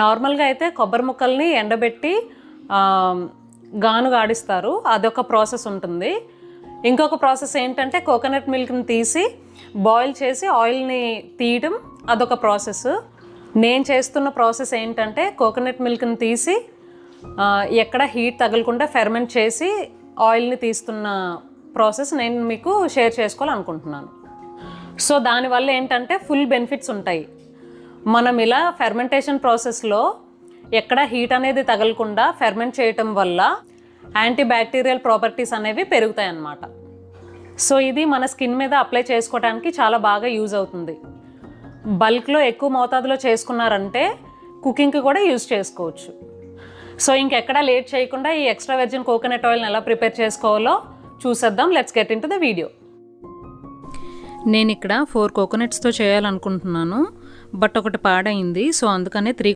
నార్మల్గా అయితే కొబ్బరి ముక్కల్ని ఎండబెట్టి గాను గాడిస్తారు అదొక ప్రాసెస్ ఉంటుంది. ఇంకొక ప్రాసెస్ ఏంటంటే కోకోనట్ మిల్క్ని తీసి బాయిల్ చేసి ఆయిల్ని తీయడం అదొక ప్రాసెస్. నేను చేస్తున్న ప్రాసెస్ ఏంటంటే కోకోనట్ మిల్క్ని తీసి ఎక్కడ హీట్ తగలకుండా ఫెర్మెంట్ చేసి ఆయిల్ని తీస్తున్న ప్రాసెస్ నేను మీకు షేర్ చేసుకోవాలనుకుంటున్నాను. సో దానివల్ల ఏంటంటే ఫుల్ బెనిఫిట్స్ ఉంటాయి. మనం ఇలా ఫెర్మెంటేషన్ ప్రాసెస్లో ఎక్కడ హీట్ అనేది తగలకుండా ఫెర్మెంట్ చేయటం వల్ల యాంటీ బ్యాక్టీరియల్ ప్రాపర్టీస్ అనేవి పెరుగుతాయి అన్నమాట సో ఇది మన స్కిన్ మీద అప్లై చేసుకోవడానికి చాలా బాగా యూజ్ అవుతుంది. బల్క్లో ఎక్కువ మోతాదులో చేసుకున్నారంటే కుకింగ్కి కూడా యూజ్ చేసుకోవచ్చు. సో ఇంకెక్కడా లేట్ చేయకుండా ఈ ఎక్స్ట్రా వెర్జిన్ కోకోనట్ ఆయిల్ని ఎలా ప్రిపేర్ చేసుకోవాలో చూసేద్దాం. Let's get into the video నేను ఇక్కడ ఫోర్ కోకోనట్స్తో చేయాలనుకుంటున్నాను. బట్ ఒకటి పాడైంది సో అందుకనే త్రీ